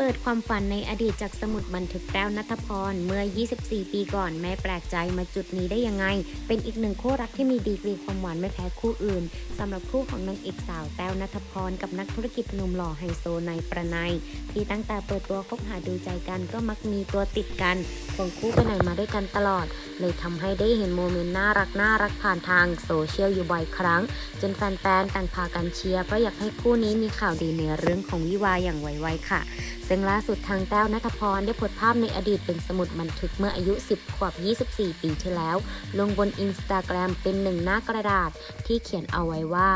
เปิดความฝันในอดีตจากสมุดบันทึกแต้วนัทพร เมื่อ 24 ปีก่อน แม่แปลกใจมาจุดนี้ได้ยังไง เป็นอีกหนึ่งคู่รักที่มีดีกรีความหวานไม่แพ้คู่อื่นสำหรับคู่ของนางเอกสาวแต้วนัทพร กับนักธุรกิจหนุ่มหล่อไฮโซนายประนายที่ตั้งแต่เปิดตัวคบหาดูใจกันก็มักมีตัวติดกันควงคู่ไปไหนมาด้วยกันตลอด เลยทำให้ได้เห็นโมเมนต์น่ารักน่ารักผ่านทางโซเชียลอยู่บ่อยครั้ง จนแฟนๆต่างพากันเชียร์เพราะอยากให้คู่นี้มีข่าวดีในเรื่องของวิวาอย่างไวๆค่ะซึ่งล่าสุดทางแต้วนัทพรได้โพสต์ภาพในอดีตเป็นสมุดบันทึกเมื่ออายุ 10 ขวบ 24 ปีที่แล้ว ลงบนอินสตาแกรมเป็นหนึ่งหน้ากระดาษที่เขียนเอาไว้ว่า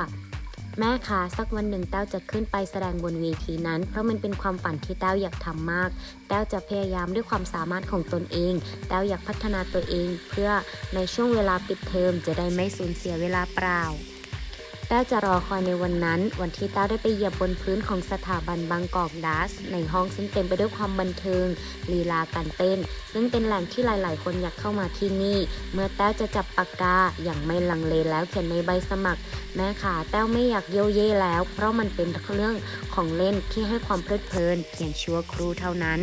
แม่คะสักวันหนึ่งแต้วจะขึ้นไปแสดงบนเวทีนั้น เพราะมันเป็นความฝันที่แต้วอยากทำมาก แต้วจะพยายามด้วยความสามารถของตนเอง แต้วอยากพัฒนาตัวเอง เพื่อในช่วงเวลาปิดเทอมจะได้ไม่สูญเสียเวลาเปล่า ต้วจะรอคอยในวันนั้น วันที่แต้วได้ไปเหยียบบนพื้นของสถาบันบางกอกดัส ในห้องซึ่งเต็มไปด้วยความบันเทิงลีลาการเต้น ซึ่งเป็นแหล่งที่หลาย ๆ คนอยากเข้ามาที่นี่ เมื่อแต้วจะจับปากกาอย่างไม่ลังเลแล้วเขียนในใบสมัคร แม่ขาแต้วไม่อยากเย่เย่แล้ว เพราะมันเป็นเรื่องของเล่นที่ให้ความเพลิดเพลินเพียงชั่วครู่เท่านั้น